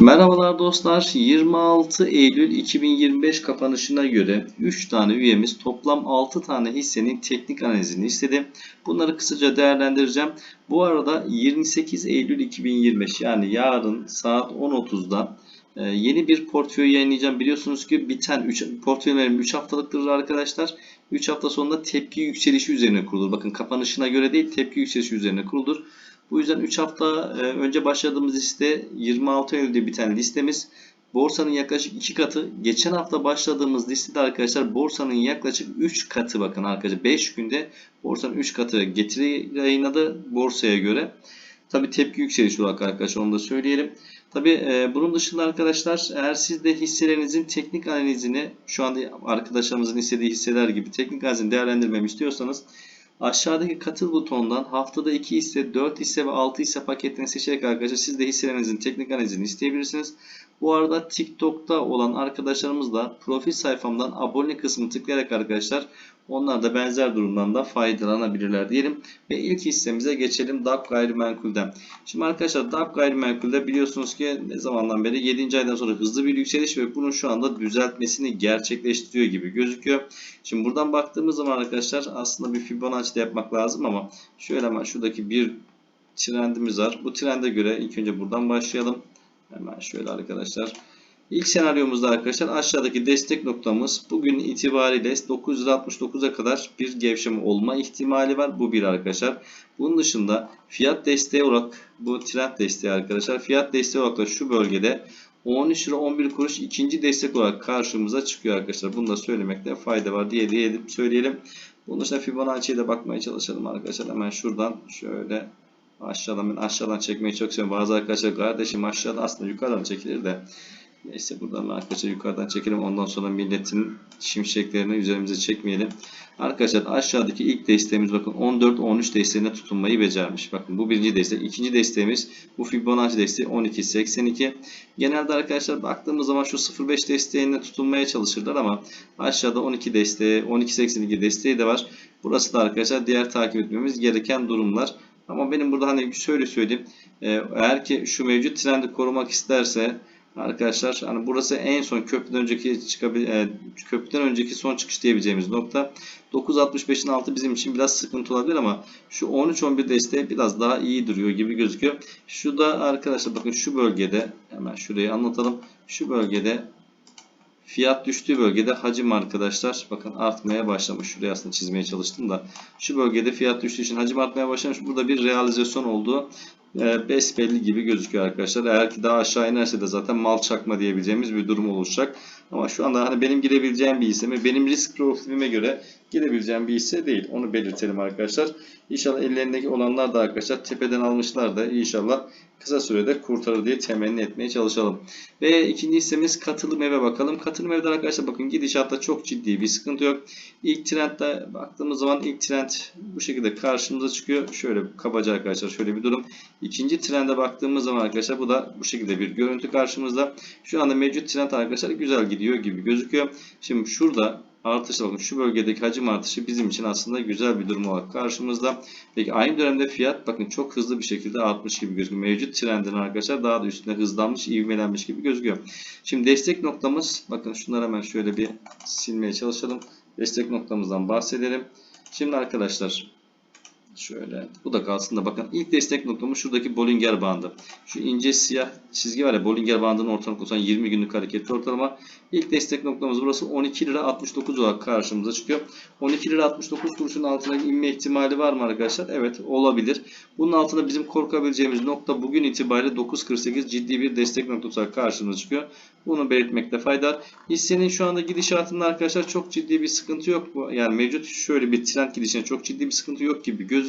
Merhabalar dostlar. 26 Eylül 2025 kapanışına göre 3 tane üyemiz toplam 6 tane hissenin teknik analizini istedi. Bunları kısaca değerlendireceğim. Bu arada 28 Eylül 2025 yani yarın saat 10.30'da e, yeni bir portföy yayınlayacağım. Biliyorsunuz ki biten 3 portföylerim 3 haftalıktır arkadaşlar. 3 hafta sonunda tepki yükselişi üzerine kurulur. Bakın kapanışına göre değil tepki yükselişi üzerine kurulur. Bu yüzden 3 hafta e, önce başladığımız liste 26 Eylül'de biten listemiz. Borsanın yaklaşık 2 katı. Geçen hafta başladığımız listede arkadaşlar borsanın yaklaşık 3 katı bakın arkadaşlar 5 günde borsanın 3 katı getiri yayınladı borsaya göre. Tabi tepki yükselişi olarak arkadaşlar onu da söyleyelim. Tabi e, bunun dışında arkadaşlar eğer siz de hisselerinizin teknik analizini şu anda arkadaşlarımızın istediği hisseler gibi teknik analizini değerlendirmemi istiyorsanız Aşağıdaki katıl butonundan haftada 2 hisse, 4 hisse ve 6 hisse paketini seçerek arkadaşlar siz de hisselerinizin teknik analizini isteyebilirsiniz. Bu arada TikTok'ta olan arkadaşlarımız da profil sayfamdan abone kısmını tıklayarak arkadaşlar onlar da benzer durumdan da faydalanabilirler diyelim. Ve ilk hissemize geçelim DAP gayrimenkulden. Şimdi arkadaşlar DAP gayrimenkulde biliyorsunuz ki ne zamandan beri 7. aydan sonra hızlı bir yükseliş ve bunun şu anda düzeltmesini gerçekleştiriyor gibi gözüküyor. Şimdi buradan baktığımız zaman arkadaşlar aslında bir Fibonacci de yapmak lazım ama şöyle hemen şuradaki bir trendimiz var. Bu trende göre ilk önce buradan başlayalım. Hemen şöyle arkadaşlar. İlk senaryomuzda arkadaşlar aşağıdaki destek noktamız bugün itibariyle 969'a kadar bir gevşeme olma ihtimali var. Bu bir arkadaşlar. Bunun dışında fiyat desteği olarak bu trend desteği arkadaşlar. Fiyat desteği olarak da şu bölgede 13 lira 11 kuruş ikinci destek olarak karşımıza çıkıyor arkadaşlar. Bunu da söylemekte fayda var diye diyelim söyleyelim. Bunun dışında Fibonacci'ye de bakmaya çalışalım arkadaşlar. Hemen şuradan şöyle aşağıdan ben aşağıdan çekmeyi çok seviyorum. Bazı arkadaşlar kardeşim aşağıda aslında yukarıdan çekilir de Neyse buradan arkadaşlar yukarıdan çekelim. Ondan sonra milletin şimşeklerini üzerimize çekmeyelim. Arkadaşlar aşağıdaki ilk desteğimiz bakın 14-13 desteğine tutunmayı becermiş. Bakın bu birinci destek. İkinci desteğimiz bu Fibonacci desteği 12-82. Genelde arkadaşlar baktığımız zaman şu 0.5 desteğine tutunmaya çalışırlar ama aşağıda 12 desteği 12-82 desteği de var. Burası da arkadaşlar diğer takip etmemiz gereken durumlar. Ama benim burada hani şöyle söyleyeyim. Eğer ki şu mevcut trendi korumak isterse Arkadaşlar hani burası en son köprüden önceki çıkabil e, köprüden önceki son çıkış diyebileceğimiz nokta. 9.65'in altı bizim için biraz sıkıntı olabilir ama şu 13-11 desteği biraz daha iyi duruyor gibi gözüküyor. Şu da arkadaşlar bakın şu bölgede hemen şurayı anlatalım. Şu bölgede fiyat düştüğü bölgede hacim arkadaşlar bakın artmaya başlamış. Şuraya aslında çizmeye çalıştım da. Şu bölgede fiyat düştüğü için hacim artmaya başlamış. Burada bir realizasyon olduğu e, besbelli gibi gözüküyor arkadaşlar. Eğer ki daha aşağı inerse de zaten mal çakma diyebileceğimiz bir durum oluşacak. Ama şu anda hani benim girebileceğim bir hisse mi? Benim risk profilime göre girebileceğim bir hisse değil. Onu belirtelim arkadaşlar. İnşallah ellerindeki olanlar da arkadaşlar tepeden almışlar da inşallah kısa sürede kurtarır diye temenni etmeye çalışalım. Ve ikinci hissemiz katılım eve bakalım. Katılım evde arkadaşlar bakın gidişatta çok ciddi bir sıkıntı yok. İlk trendde baktığımız zaman ilk trend bu şekilde karşımıza çıkıyor. Şöyle kabaca arkadaşlar şöyle bir durum. İkinci trende baktığımız zaman arkadaşlar bu da bu şekilde bir görüntü karşımızda. Şu anda mevcut trend arkadaşlar güzel gidiyor gibi gözüküyor. Şimdi şurada artışı bakın şu bölgedeki hacim artışı bizim için aslında güzel bir durum olarak karşımızda. Peki aynı dönemde fiyat bakın çok hızlı bir şekilde artmış gibi gözüküyor. Mevcut trendin arkadaşlar daha da üstüne hızlanmış, ivmelenmiş gibi gözüküyor. Şimdi destek noktamız bakın şunları hemen şöyle bir silmeye çalışalım. Destek noktamızdan bahsedelim. Şimdi arkadaşlar Şöyle. Bu da kalsın da bakın ilk destek noktamız şuradaki Bollinger bandı. Şu ince siyah çizgi var ya Bollinger bandının orta noktası 20 günlük hareketli ortalama. İlk destek noktamız burası 12 lira 69 olarak karşımıza çıkıyor. 12 lira 69 kuruşun altına inme ihtimali var mı arkadaşlar? Evet olabilir. Bunun altında bizim korkabileceğimiz nokta bugün itibariyle 9.48 ciddi bir destek noktası olarak karşımıza çıkıyor. Bunu belirtmekte fayda var. Hissenin şu anda gidişatında arkadaşlar çok ciddi bir sıkıntı yok. Yani mevcut şöyle bir trend gidişine çok ciddi bir sıkıntı yok gibi gözüküyor.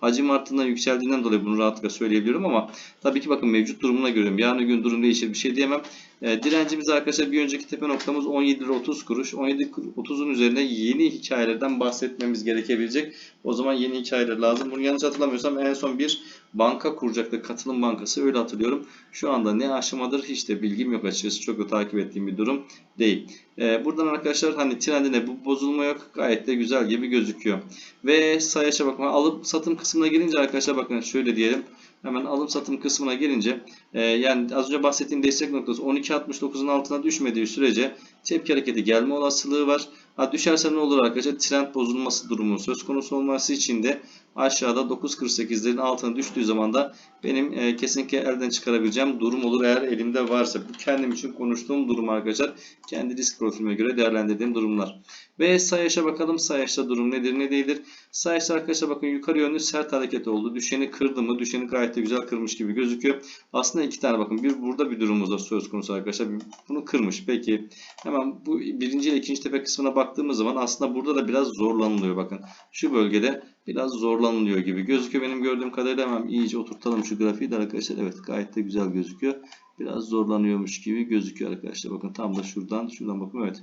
Hacim arttığından yükseldiğinden dolayı bunu rahatlıkla söyleyebiliyorum ama tabii ki bakın mevcut durumuna göre yarın gün durum değişir bir şey diyemem. E, direncimiz arkadaşlar bir önceki tepe noktamız 17 lira 30 kuruş. 17 30'un üzerine yeni hikayelerden bahsetmemiz gerekebilecek. O zaman yeni hikayeler lazım. Bunu yanlış hatırlamıyorsam en son bir banka kuracaktı. Katılım bankası öyle hatırlıyorum. Şu anda ne aşamadır hiç de bilgim yok açıkçası. Çok da takip ettiğim bir durum değil. Ee, buradan arkadaşlar hani trendine bu bozulma yok. Gayet de güzel gibi gözüküyor. Ve sayaça bakma alıp satım kısmına gelince arkadaşlar bakın şöyle diyelim. Hemen alım satım kısmına gelince e, yani az önce bahsettiğim destek noktası 12.69'un altına düşmediği sürece tepki hareketi gelme olasılığı var. Ha, düşerse ne olur arkadaşlar? Trend bozulması durumu söz konusu olması için de aşağıda 9.48'lerin altına düştüğü zaman da benim e, kesinlikle elden çıkarabileceğim durum olur eğer elimde varsa. Bu kendim için konuştuğum durum arkadaşlar. Kendi risk profilime göre değerlendirdiğim durumlar. Ve Sayaş'a bakalım. Sayaş'ta durum nedir ne değildir? Sayaş'ta arkadaşlar bakın yukarı yönlü sert hareket oldu. Düşeni kırdı mı? Düşeni gayet de güzel kırmış gibi gözüküyor. Aslında iki tane bakın. Bir burada bir durumumuz da söz konusu arkadaşlar. Bunu kırmış. Peki hemen bu birinci ile ikinci tepe kısmına baktığımız zaman aslında burada da biraz zorlanılıyor bakın. Şu bölgede biraz zorlanılıyor gibi gözüküyor. Benim gördüğüm kadarıyla hemen iyice oturtalım şu grafiği de arkadaşlar. Evet gayet de güzel gözüküyor. Biraz zorlanıyormuş gibi gözüküyor arkadaşlar. Bakın tam da şuradan şuradan bakın evet.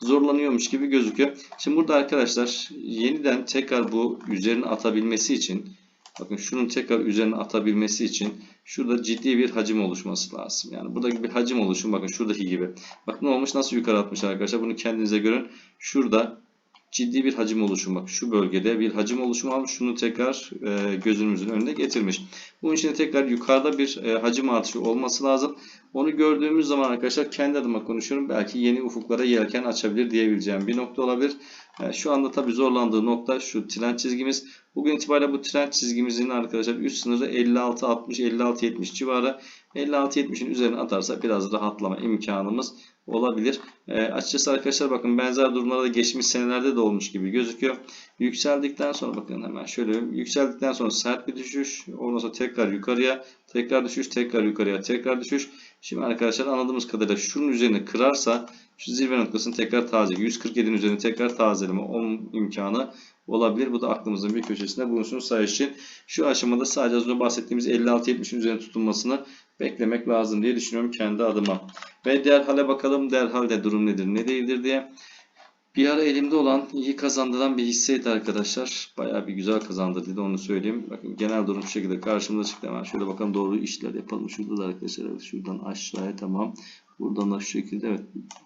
Zorlanıyormuş gibi gözüküyor. Şimdi burada arkadaşlar yeniden tekrar bu üzerine atabilmesi için bakın şunun tekrar üzerine atabilmesi için şurada ciddi bir hacim oluşması lazım. Yani buradaki bir hacim oluşum bakın şuradaki gibi. Bak ne olmuş nasıl yukarı atmış arkadaşlar. Bunu kendinize görün. Şurada ciddi bir hacim oluşumu. Şu bölgede bir hacim oluşumu almış. Şunu tekrar e, gözümüzün önüne getirmiş. Bunun için tekrar yukarıda bir e, hacim artışı olması lazım. Onu gördüğümüz zaman arkadaşlar kendi adıma konuşuyorum. Belki yeni ufuklara yelken açabilir diyebileceğim bir nokta olabilir. E, şu anda tabi zorlandığı nokta şu trend çizgimiz. Bugün itibariyle bu trend çizgimizin arkadaşlar üst sınırı 56-60, 56-70 civarı. 56-70'in üzerine atarsa biraz rahatlama imkanımız olabilir. E, açıkçası arkadaşlar bakın benzer durumlarda da geçmiş senelerde de olmuş gibi gözüküyor. Yükseldikten sonra bakın hemen şöyle yükseldikten sonra sert bir düşüş. Ondan sonra tekrar yukarıya, tekrar düşüş, tekrar yukarıya, tekrar düşüş. Şimdi arkadaşlar anladığımız kadarıyla şunun üzerine kırarsa şu zirve noktasını tekrar taze 147'nin üzerine tekrar tazeleme o imkanı olabilir. Bu da aklımızın bir köşesinde bulunsun sayı için. Şu aşamada sadece az önce bahsettiğimiz 56-70'in üzerine tutulmasını beklemek lazım diye düşünüyorum kendi adıma. Ve derhale bakalım derhalde durum nedir ne değildir diye. Bir ara elimde olan iyi kazandıran bir hisseydi arkadaşlar. Bayağı bir güzel kazandırdı onu söyleyeyim. Bakın genel durum şu şekilde karşımıza çıktı. Hemen şöyle bakalım doğru işler yapalım. Şurada da arkadaşlar şuradan aşağıya tamam. Buradan da şu şekilde evet.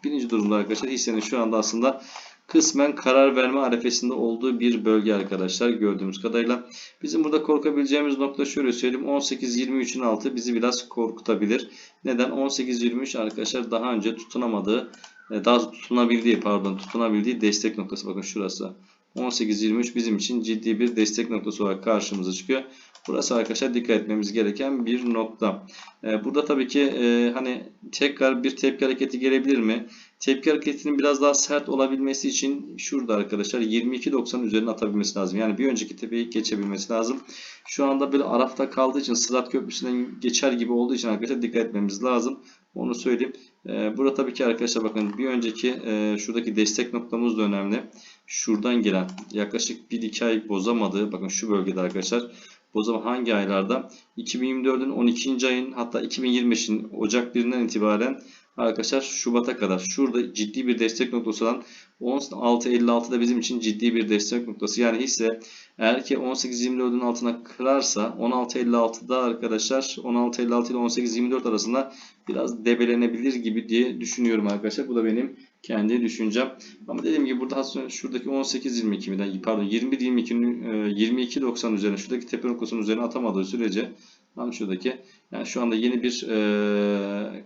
Birinci durumda arkadaşlar hissenin şu anda aslında kısmen karar verme arefesinde olduğu bir bölge arkadaşlar gördüğümüz kadarıyla. Bizim burada korkabileceğimiz nokta şöyle söyleyeyim. 18-23'ün altı bizi biraz korkutabilir. Neden? 18-23 arkadaşlar daha önce tutunamadığı e, daha tutunabildiği pardon tutunabildiği destek noktası bakın şurası 18-23 bizim için ciddi bir destek noktası olarak karşımıza çıkıyor. Burası arkadaşlar dikkat etmemiz gereken bir nokta. E, burada tabii ki e, hani tekrar bir tepki hareketi gelebilir mi? Tepki hareketinin biraz daha sert olabilmesi için şurada arkadaşlar 22.90 üzerine atabilmesi lazım. Yani bir önceki tepeyi geçebilmesi lazım. Şu anda böyle arafta kaldığı için Sırat Köprüsü'nden geçer gibi olduğu için arkadaşlar dikkat etmemiz lazım. Onu söyleyeyim. Ee, burada tabii ki arkadaşlar bakın bir önceki e, şuradaki destek noktamız da önemli. Şuradan gelen yaklaşık 1-2 ay bozamadığı bakın şu bölgede arkadaşlar bozama hangi aylarda 2024'ün 12. ayın hatta 2025'in Ocak 1'inden itibaren arkadaşlar Şubat'a kadar şurada ciddi bir destek noktası olan 16.56 da bizim için ciddi bir destek noktası. Yani hisse eğer ki 18.24'ün altına kırarsa 16.56'da arkadaşlar 16.56 ile 18.24 arasında biraz debelenebilir gibi diye düşünüyorum arkadaşlar. Bu da benim kendi düşüncem. Ama dediğim gibi burada şuradaki 18.22'den pardon 21.22'nin 22.90 üzerine şuradaki tepe noktasının üzerine atamadığı sürece tam şuradaki yani şu anda yeni bir e,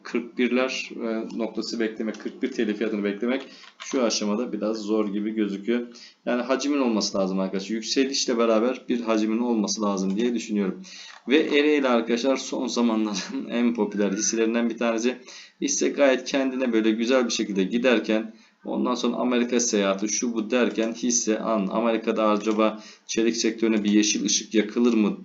41'ler e, noktası beklemek, 41 TL fiyatını beklemek şu aşamada biraz zor gibi gözüküyor. Yani hacimin olması lazım arkadaşlar. Yükselişle beraber bir hacimin olması lazım diye düşünüyorum. Ve Ereğli arkadaşlar son zamanların en popüler hisselerinden bir tanesi. Hisse gayet kendine böyle güzel bir şekilde giderken Ondan sonra Amerika seyahati şu bu derken hisse an Amerika'da acaba çelik sektörüne bir yeşil ışık yakılır mı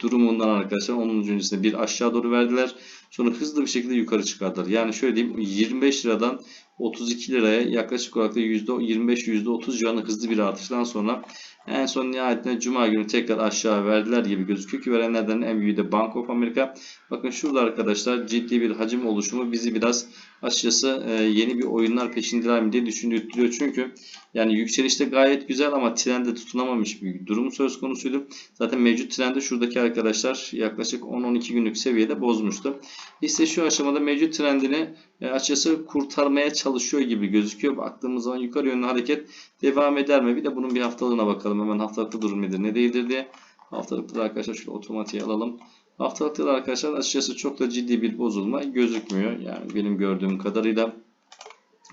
durumundan arkadaşlar onun öncesinde bir aşağı doğru verdiler. Sonra hızlı bir şekilde yukarı çıkardılar. Yani şöyle diyeyim 25 liradan 32 liraya yaklaşık olarak da %25 %30 civarında hızlı bir artıştan sonra en son nihayetinde Cuma günü tekrar aşağı verdiler gibi gözüküyor ki verenlerden en büyüğü de Bank of America. Bakın şurada arkadaşlar ciddi bir hacim oluşumu bizi biraz açıkçası e, yeni bir oyunlar peşindeler mi diye düşündürtüyor. Çünkü yani yükselişte gayet güzel ama trende tutunamamış bir durum söz konusuydu. Zaten mevcut trendi şuradaki arkadaşlar yaklaşık 10-12 günlük seviyede bozmuştu. Hisse şu aşamada mevcut trendini e, açıkçası kurtarmaya çalışıyor gibi gözüküyor. Baktığımız zaman yukarı yönlü hareket devam eder mi? Bir de bunun bir haftalığına bakalım. Hemen haftalıkta durum nedir ne değildir diye. Haftalıkta da arkadaşlar şöyle otomatiğe alalım. Haftalıkta da arkadaşlar açıkçası çok da ciddi bir bozulma gözükmüyor. Yani benim gördüğüm kadarıyla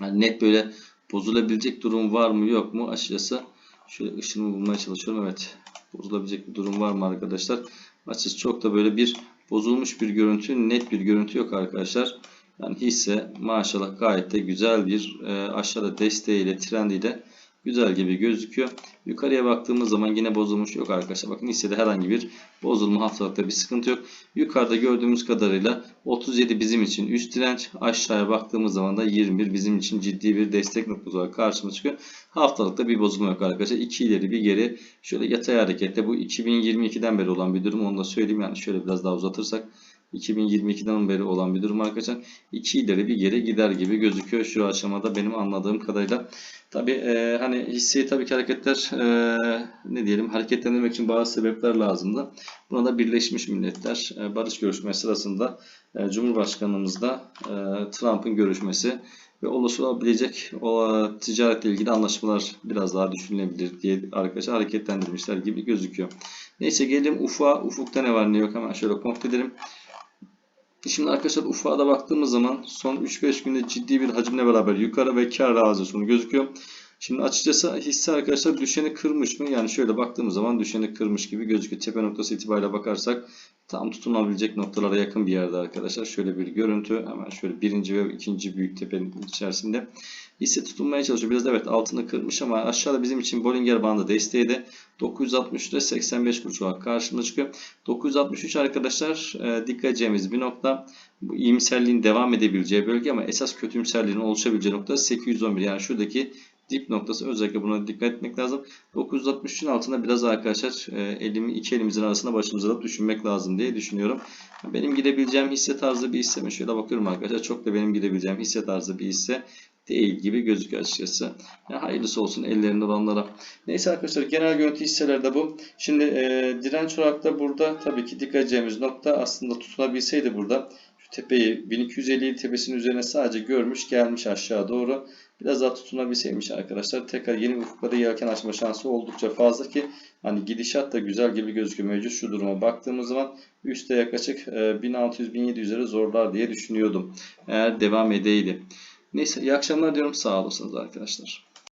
yani net böyle bozulabilecek durum var mı yok mu açıkçası şöyle ışını bulmaya çalışıyorum. Evet bozulabilecek bir durum var mı arkadaşlar? Açıkçası çok da böyle bir bozulmuş bir görüntü, net bir görüntü yok arkadaşlar. Yani hisse maşallah gayet de güzel bir e, aşağıda desteğiyle, trendiyle güzel gibi gözüküyor. Yukarıya baktığımız zaman yine bozulmuş yok arkadaşlar. Bakın hissede herhangi bir bozulma haftalıkta bir sıkıntı yok. Yukarıda gördüğümüz kadarıyla 37 bizim için üst direnç. Aşağıya baktığımız zaman da 21 bizim için ciddi bir destek noktası olarak karşımıza çıkıyor. Haftalıkta bir bozulma yok arkadaşlar. İki ileri bir geri. Şöyle yatay harekette bu 2022'den beri olan bir durum. Onu da söyleyeyim. Yani şöyle biraz daha uzatırsak 2022'den beri olan bir durum arkadaşlar. İki ileri bir geri gider gibi gözüküyor şu aşamada benim anladığım kadarıyla. Tabi e, hani hisseyi tabii ki hareketler e, ne diyelim hareketlendirmek için bazı sebepler lazımdı. Buna da Birleşmiş Milletler e, barış görüşmesi sırasında e, Cumhurbaşkanımızla e, Trump'ın görüşmesi ve olası olabilecek o ticaretle ilgili anlaşmalar biraz daha düşünülebilir diye arkadaşlar hareketlendirmişler gibi gözüküyor. Neyse gelelim ufa. Ufukta ne var ne yok hemen şöyle kontrol edelim. Şimdi arkadaşlar ufağa da baktığımız zaman son 3-5 günde ciddi bir hacimle beraber yukarı ve kar realizasyonu gözüküyor. Şimdi açıkçası hisse arkadaşlar düşeni kırmış mı? Yani şöyle baktığımız zaman düşeni kırmış gibi gözüküyor. Tepe noktası itibariyle bakarsak tam tutunabilecek noktalara yakın bir yerde arkadaşlar. Şöyle bir görüntü. Hemen şöyle birinci ve ikinci büyük tepenin içerisinde. Hisse tutunmaya çalışıyor. Biraz evet altını kırmış ama aşağıda bizim için Bollinger bandı desteği de 960 ile 85 kuruş olarak karşımıza çıkıyor. 963 arkadaşlar e, dikkat edeceğimiz bir nokta. Bu iyimserliğin devam edebileceği bölge ama esas kötümserliğin oluşabileceği nokta 811. Yani şuradaki dip noktası özellikle buna dikkat etmek lazım. 963'ün altında biraz arkadaşlar e, elimi iki elimizin arasına başımıza da düşünmek lazım diye düşünüyorum. Benim girebileceğim hisse tarzı bir hisse mi? Şöyle bakıyorum arkadaşlar. Çok da benim girebileceğim hisse tarzı bir hisse değil gibi gözüküyor açıkçası. Yani hayırlısı olsun ellerinde olanlara. Neyse arkadaşlar genel görüntü hisselerde bu. Şimdi e, direnç olarak da burada tabii ki dikkat edeceğimiz nokta aslında tutunabilseydi burada tepeyi 1250 tepesinin üzerine sadece görmüş gelmiş aşağı doğru. Biraz daha tutunabilseymiş arkadaşlar. Tekrar yeni ufuklara yelken açma şansı oldukça fazla ki hani gidişat da güzel gibi gözüküyor mevcut şu duruma baktığımız zaman üstte yaklaşık 1600-1700'lere zorlar diye düşünüyordum. Eğer devam edeydi. Neyse iyi akşamlar diyorum. Sağ olasınız arkadaşlar.